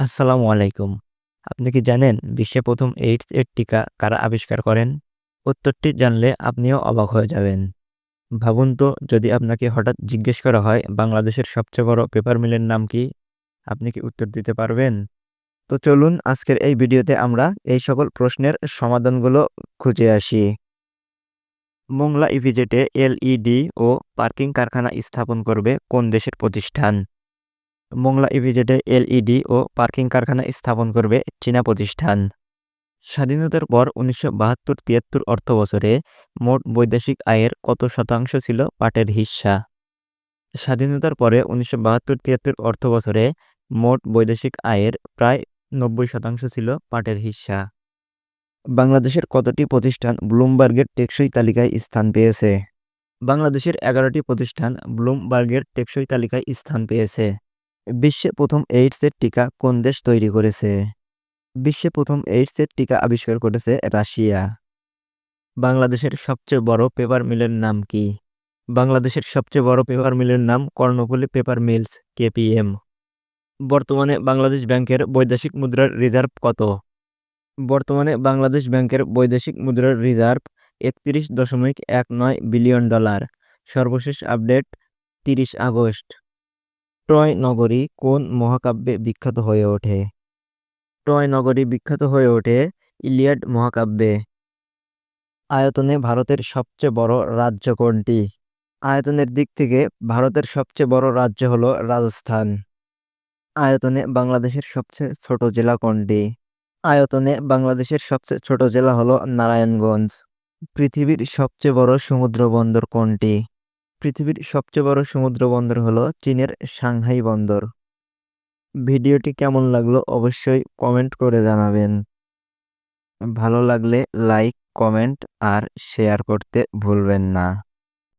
আসসালামু আলাইকুম। আপনি কি জানেন বিশ্বে প্রথম এইডস এর টিকা কারা আবিষ্কার করেন? উত্তরটি জানলে আপনিও অবাক হয়ে যাবেন। ভাবুন তো, যদি আপনাকে হঠাৎ জিজ্ঞেস করা হয় বাংলাদেশের সবচেয়ে বড় পেপার মিলের নাম কি, আপনি কি উত্তর দিতে পারবেন? তো চলুন আজকের এই ভিডিওতে আমরা এই সকল প্রশ্নের সমাধানগুলো খুঁজে আসি। মোংলা ইভিজেটে এলইডি ও পার্কিং কারখানা স্থাপন করবে কোন দেশের প্রতিষ্ঠান? মোংলা ইভিজেটে এলইডি ও পার্কিং কারখানা স্থাপন করবে চীনা প্রতিষ্ঠান। স্বাধীনতার পর উনিশশো বাহাত্তর তিয়াত্তর অর্থ বছরে মোট বৈদেশিক আয়ের কত শতাংশ ছিল পাটের হিস্সা স্বাধীনতার পরে উনিশশো বাহাত্তর তিয়াত্তর অর্থ বছরে মোট বৈদেশিক আয়ের প্রায় নব্বই শতাংশ ছিল পাটের হিস্সা বাংলাদেশের কতটি প্রতিষ্ঠান ব্লুমবার্গের টেকসই তালিকায় স্থান পেয়েছে? বাংলাদেশের এগারোটি প্রতিষ্ঠান ব্লুমবার্গের টেকসই তালিকায় স্থান পেয়েছে। বিশ্বে প্রথম এইডসের টিকা কোন দেশ তৈরি করেছে? বিশ্বে প্রথম এইডসের টিকা আবিষ্কার করেছে রাশিয়া। বাংলাদেশের সবচেয়ে বড় পেপার মিলের নাম কি? বাংলাদেশের সবচেয়ে বড় পেপার মিলের নাম কর্ণফুলী পেপার মিলস, কেপিএম। বর্তমানে বাংলাদেশ ব্যাংকের বৈদেশিক মুদ্রার রিজার্ভ কত? বর্তমানে বাংলাদেশ ব্যাংকের বৈদেশিক মুদ্রার রিজার্ভ একত্রিশ দশমিক এক নয় বিলিয়ন ডলার। সর্বশেষ আপডেট তিরিশ আগস্ট। ট্রয় নগরী কোন মহাকাব্যে বিখ্যাত হয়ে ওঠে? ট্রয় নগরী বিখ্যাত হয়ে ওঠে ইলিয়াড মহাকাব্যে। আয়তনে ভারতের সবচেয়ে বড় রাজ্য কোনটি? আয়তনের দিক থেকে ভারতের সবচেয়ে বড় রাজ্য হল রাজস্থান। আয়তনে বাংলাদেশের সবচেয়ে ছোট জেলা কোনটি? আয়তনে বাংলাদেশের সবচেয়ে ছোট জেলা হলো নারায়ণগঞ্জ। পৃথিবীর সবচেয়ে বড় সমুদ্র বন্দর কোনটি? পৃথিবীর সবচেয়ে বড় সমুদ্র বন্দর হলো চীনের সাংহাই বন্দর। ভিডিওটি কেমন লাগল অবশ্যই কমেন্ট করে জানাবেন। ভালো লাগলে লাইক, কমেন্ট আর শেয়ার করতে ভুলবেন না।